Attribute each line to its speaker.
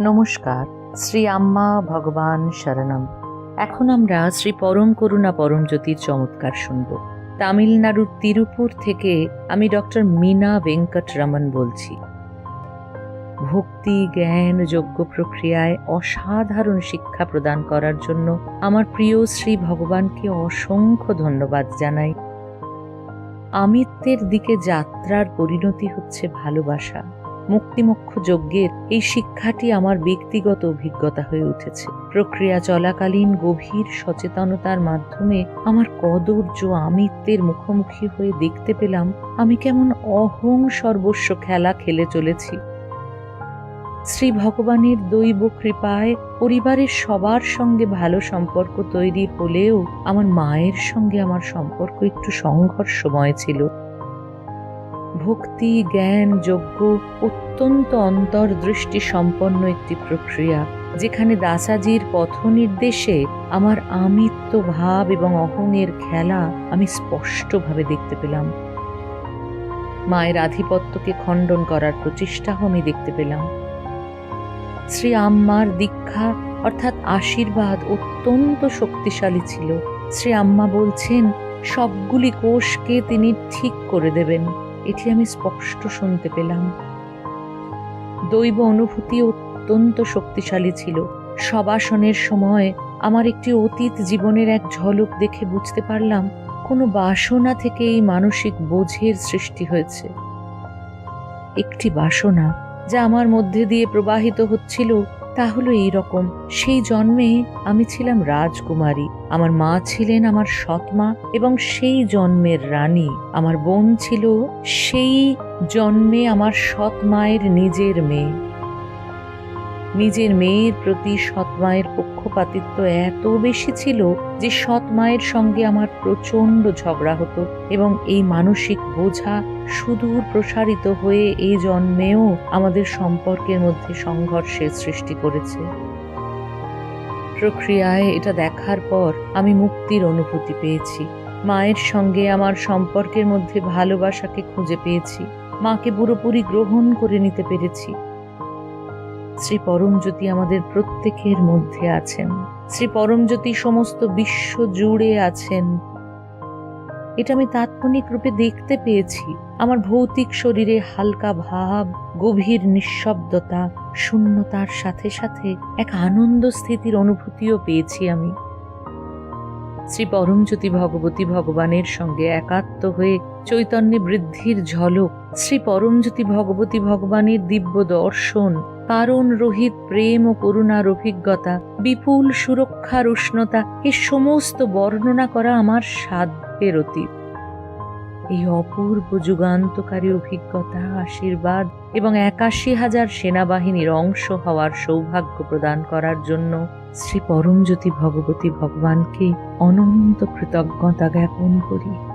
Speaker 1: নমস্কার, শ্রী আম্মা ভগবান শরণম। এখন আমরা শ্রী পরম করুণা পরম জ্যোতির চমৎকার শুনব। তামিলনাড়ুর তিরুপুর থেকে আমি ডক্টর মীনা ভেঙ্কট রমন বলছি। ভক্তি, জ্ঞান যোগ্য প্রক্রিয়ায় অসাধারণ শিক্ষা প্রদান করার জন্য আমার প্রিয় শ্রী ভগবানকে অসংখ্য ধন্যবাদ জানাই। আমিত্বের দিকে যাত্রার পরিণতি হচ্ছে ভালোবাসা। মুক্তিমোক্ষ যজ্ঞের এই শিক্ষাটি আমার ব্যক্তিগত অভিজ্ঞতা হয়ে উঠেছে। প্রক্রিয়া চলাকালীন গভীর সচেতনতার মাধ্যমে আমার কদর্য আমিত্বের মুখোমুখি হয়ে দেখতে পেলাম আমি কেমন অহং সর্বস্ব খেলা খেলে চলেছি। শ্রী ভগবানের দৈব কৃপায় পরিবারের সবার সঙ্গে ভালো সম্পর্ক তৈরি হলেও আমার মায়ের সঙ্গে আমার সম্পর্ক একটু সংঘর্ষময় ছিল। ভক্তি, জ্ঞান যোগ্য অত্যন্ত অন্তর্দৃষ্টি সম্পন্ন একটি প্রক্রিয়া, যেখানে দাসাজির পথ নির্দেশে আমার আমিত্ব ভাব এবং অহংয়ের খেলা আমি স্পষ্টভাবে দেখতে পেলাম। মায়ের আধিপত্যকে খণ্ডন করার প্রচেষ্টাও আমি দেখতে পেলাম। শ্রী আম্মার দীক্ষা অর্থাৎ আশীর্বাদ অত্যন্ত শক্তিশালী ছিল। শ্রী আম্মা বলছেন, সবগুলি কোষকে তিনি ঠিক করে দেবেন। এটি আমি স্পষ্ট শুনতে পেলাম। দৈব অনুভূতি অত্যন্ত শক্তিশালী ছিল। সবাসনের সময় আমার একটি অতীত জীবনের এক ঝলক দেখে বুঝতে পারলাম, কোনো বাসনা থেকে এই মানসিক বোঝের সৃষ্টি হয়েছে। একটি বাসনা যা আমার মধ্যে দিয়ে প্রবাহিত হচ্ছিল তা হলো এইরকম। সেই জন্মে আমি ছিলাম রাজকুমারী। আমার মা ছিলেন আমার সৎ মা এবং সেই জন্মের রানী। আমার বোন ছিল সেই জন্মে আমার সৎ মায়ের নিজের মেয়ে। নিজের মেয়ের প্রতি সৎ মায়ের পক্ষপাতিত্ব এত বেশি ছিল যে সৎ মায়ের সঙ্গে আমার প্রচণ্ড ঝগড়া হতো এবং এই মানসিক বোঝা সুদূর প্রসারিত হয়ে এই জন্মেও আমাদের সম্পর্কের মধ্যে সংঘর্ষের সৃষ্টি করেছে। প্রক্রিয়ায় এটা দেখার পর আমি মুক্তির অনুভূতি পেয়েছি। মায়ের সঙ্গে আমার সম্পর্কের মধ্যে ভালোবাসাকে খুঁজে পেয়েছি। মাকে পুরোপুরি গ্রহণ করে নিতে পেরেছি। শ্রী পরমজ্যোতি আমাদের প্রত্যেকের মধ্যে আছেন। শ্রী পরমজ্যোতি সমস্ত বিশ্ব জুড়ে আছেন। এটা আমি তাৎক্ষণিক রূপে দেখতে পেয়েছি। আমার ভৌতিক শরীরে হালকা ভাব, গভীর নিঃশব্দতা, শূন্যতার সাথে সাথে এক আনন্দ স্থিতির অনুভূতিও পেয়েছি আমি। শ্রী পরমজ্যোতি ভগবতী ভগবানের সঙ্গে একাত্ম হয়ে চৈতন্যে বৃদ্ধির ঝলক, শ্রী পরমজ্যোতি ভগবতী ভগবানের দিব্য দর্শন কারণ রহিত প্রেম ও করুণার অভিজ্ঞতা, বিপুল সুরক্ষার উষ্ণতা, এ সমস্ত বর্ণনা করা আমার সাধ্যের অতীত। এই অপূর্ব যুগান্তকারী অভিজ্ঞতা, আশীর্বাদ এবং একাশি হাজার সেনাবাহিনীর অংশ হওয়ার সৌভাগ্য প্রদান করার জন্য শ্রী পরমজ্যোতি ভগবতী ভগবানকে অনন্ত কৃতজ্ঞতা জ্ঞাপন করি।